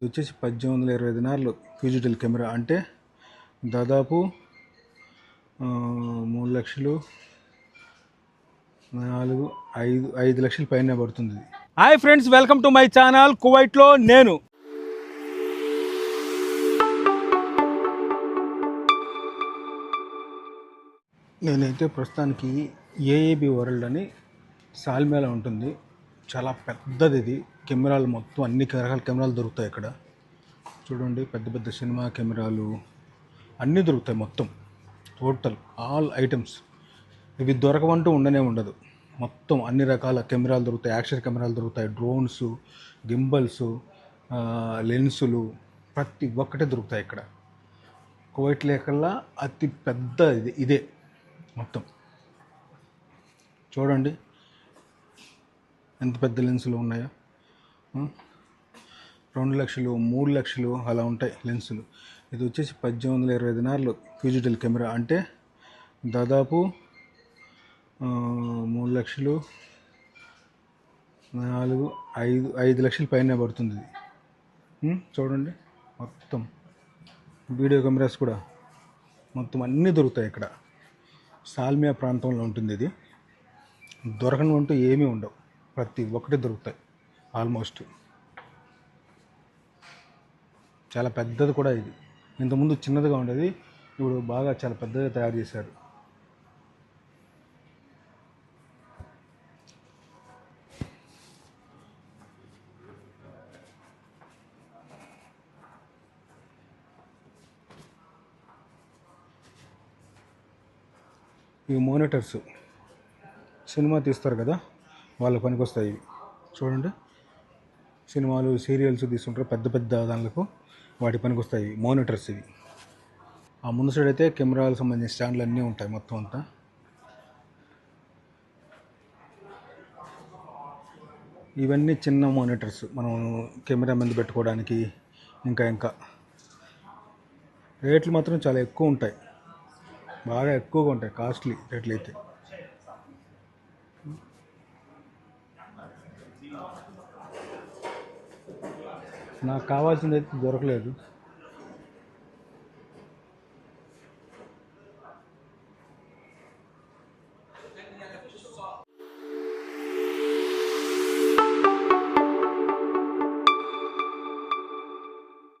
ఇది వచ్చేసి పద్దెనిమిది వందల ఇరవై దినార్లు డిజిటల్ కెమెరా అంటే దాదాపు మూడు లక్షలు నాలుగు ఐదు ఐదు లక్షల పైన పడుతుంది. Hi friends welcome to my channel కువైట్లో నేను నేనైతే ప్రస్తుతానికి ఏఏబి వరల్డ్ అని సాల్మేలో ఉంటుంది. చాలా పెద్దది ఇది. కెమెరాలు మొత్తం అన్ని రకాల కెమెరాలు దొరుకుతాయి ఇక్కడ చూడండి పెద్ద పెద్ద సినిమా కెమెరాలు అన్నీ దొరుకుతాయి మొత్తం. టోటల్ ఆల్ ఐటమ్స్ ఇవి దొరకవంటూ ఉండనే ఉండదు. మొత్తం అన్ని రకాల కెమెరాలు దొరుకుతాయి. యాక్షన్ కెమెరాలు దొరుకుతాయి. డ్రోన్స్ గింబల్స్ లెన్సులు ప్రతి ఒక్కటే దొరుకుతాయి ఇక్కడ. కువైట్ లేకల్లా అతి పెద్ద ఇది ఇదే మొత్తం. చూడండి. ఎంత పెద్ద లెన్సులు ఉన్నాయో? రెండు లక్షలు మూడు లక్షలు అలా ఉంటాయి లెన్సులు. ఇది వచ్చేసి పద్దెనిమిది వందల ఇరవై దినార్లు డిజిటల్ కెమెరా. అంటే దాదాపు మూడు లక్షలు నాలుగు ఐదు ఐదు లక్షల పైన పడుతుంది ఇది. చూడండి. మొత్తం వీడియో కెమెరాస్ కూడా మొత్తం అన్నీ దొరుకుతాయి ఇక్కడ. సాల్మియా ప్రాంతంలో ఉంటుంది ఇది. దొరకను అంటూ ఏమీ ఉండవు. ప్రతి ఒక్కటి దొరుకుతాయి. ఆల్మోస్ట్ చాలా పెద్దది కూడా ఇది. ఇంతకుముందు చిన్నదిగా ఉండేది. ఇప్పుడు బాగా చాలా పెద్దగా తయారు చేశారు. ఇవి మోనిటర్స్ సినిమా తీస్తారు కదా? వాళ్ళ పనికి వస్తాయి చూడండి. సినిమాలు సీరియల్స్ తీసుకుంటారు పెద్ద పెద్ద దానిలకు వాటి పనికి వస్తాయి మానిటర్స్ మోనిటర్స్ ఇవి. ఆ ముందు సైడ్ అయితే కెమెరాలకు సంబంధించిన స్టాండ్లు అన్నీ ఉంటాయి మొత్తం అంతా. ఇవన్నీ చిన్న మానిటర్స్ మనం కెమెరా మీద పెట్టుకోవడానికి ఇంకా ఇంకా. రేట్లు మాత్రం చాలా ఎక్కువ ఉంటాయి. బాగా ఎక్కువగా ఉంటాయి. కాస్ట్లీ రేట్లు అయితే నాకు కావాల్సింది అయితే దొరకలేదు.